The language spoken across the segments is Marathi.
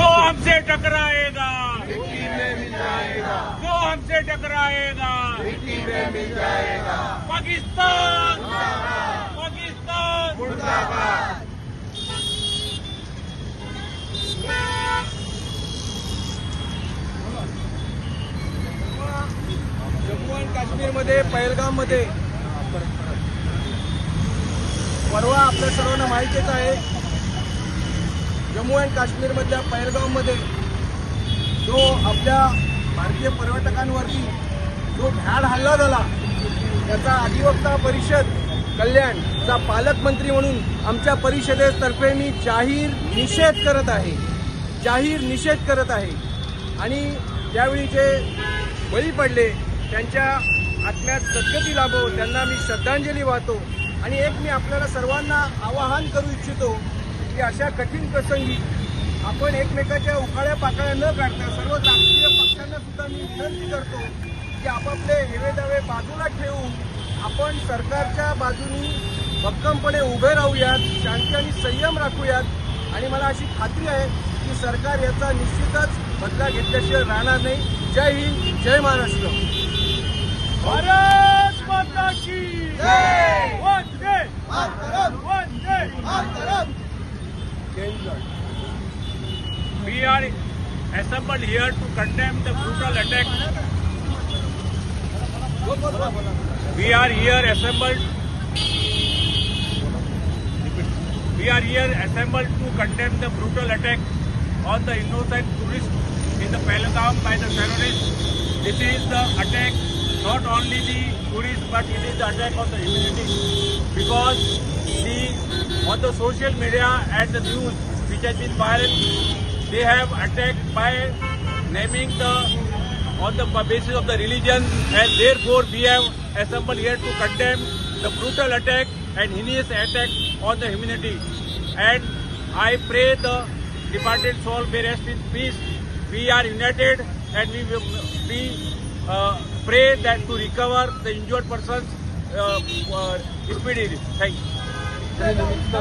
जो हमसे टकराएगा। जो हमसे टकराएगा। पाकिस्तान। पाकिस्तान। जम्मू आणि काश्मीरमध्ये पहलगाममध्ये परवा आपल्या सर्वांना माहितीच आहे जम्मू अँड काश्मीरमधल्या पैरगावमध्ये जो आपल्या भारतीय पर्यटकांवरती जो भ्याड हल्ला झाला त्याचा अधिवक्ता परिषद कल्याणचा पालकमंत्री म्हणून आमच्या परिषदेतर्फे मी जाहीर निषेध करत आहे. जाहीर निषेध करत आहे. आणि ज्यावेळी जे बळी पडले त्यांच्या आत्म्यात सद्गती लाभो त्यांना मी श्रद्धांजली वाहतो आणि एक मी आपल्याला सर्वांना आवाहन करू इच्छितो की अशा कठीण प्रसंगी आपण एकमेकाच्या उखाळ्या पाकळ्या न काढता सर्व राजकीय पक्षांना सुद्धा मी विनंती करतो की आपापले हेवेदावे बाजूला ठेवून आपण सरकारच्या बाजूनी भक्कमपणे उभे राहूयात शांती आणि संयम राखूयात. आणि मला अशी खात्री आहे की सरकार याचा निश्चितच बदला घेतल्याशिवाय राहणार नाही. जय हिंद जय महाराष्ट्र. भारत माता की assembled here to condemn the brutal attack. We are here assembled. We are here assembled to condemn the brutal attack on the innocent tourists in the Pahalgam by the terrorists. This is the attack not only the tourists but it is the attack on the humanity because the on the social media and the news which has been viral they have attacked by naming the on the basis of the religion and therefore we have assembled here to condemn the brutal attack and heinous attack on the humanity and I pray the departed soul may rest in peace we are united and we will we uh, pray that to recover the injured persons uh, uh, speedily thank you त्यानिमित्त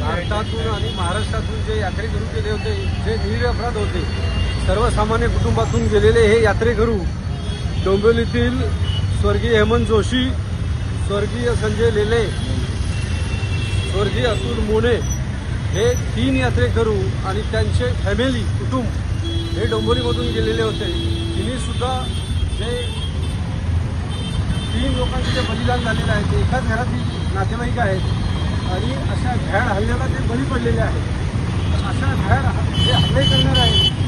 भारतातून आणि महाराष्ट्रातून जे यात्रेकरू गेले होते जे निरपराध होते सर्वसामान्य कुटुंबातून गेलेले हे यात्रेकरू डोंबिवलीतील स्वर्गीय हेमंत जोशी स्वर्गीय संजय लेले स्वर्गीय अतुल मोने हे तीन यात्रेकरू आणि त्यांचे फॅमिली कुटुंब हे डोंबिवलीमधून गेलेले होते. तिनेसुद्धा सुद्धा जे तीन लोकांचे जे बलिदान झालेलं आहे ते एकाच घरातील नातेवाईक आहेत. आणि अशा भ्याड हल्ल्याला ते बळी पडलेले आहेत अशा भ्याड जे हल्ले करणार आहेत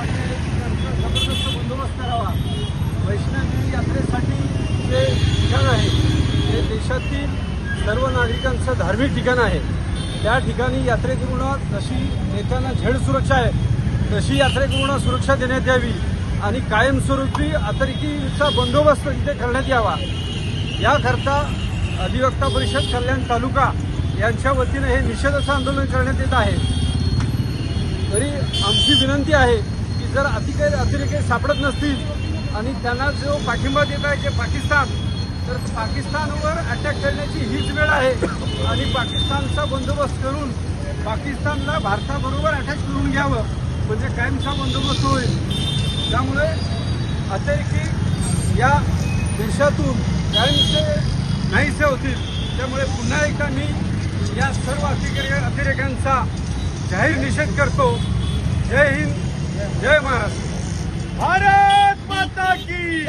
आहे जबरदस्त बंदोबस्त करावा. वैष्णवी यात्रेसाठी जे ठिकाण आहे ते देशातील सर्व नागरिकांचं धार्मिक ठिकाण आहे. त्या ठिकाणी यात्रेकरूंना जशी नेत्यांना झेड सुरक्षा आहे तशी यात्रेकरूंना सुरक्षा देण्यात यावी आणि कायमस्वरूपी अतिरेकीचा बंदोबस्त तिथे करण्यात यावा. याकरता अधिवक्ता परिषद कल्याण तालुका यांच्या वतीने हे निषेधाचं आंदोलन करण्यात येत आहे. तरी आमची विनंती आहे की जर अति काही अतिरेके सापडत नसतील आणि त्यांना जो पाठिंबा देत आहे जे पाकिस्तान तर पाकिस्तानवर अटॅक करण्याची हीच वेळ आहे. आणि पाकिस्तानचा बंदोबस्त करून पाकिस्तानला भारताबरोबर अटॅच करून घ्यावं म्हणजे कायमचा बंदोबस्त होईल. त्यामुळे अतिरेकी या देशातून कायमचे नाहीसे होतील. त्यामुळे पुन्हा एकदा मी या सर्व अतिरे अतिरेक्यांचा जाहीर निषेध करतो. जय हिंद जय महाराष्ट्र. भारत माता की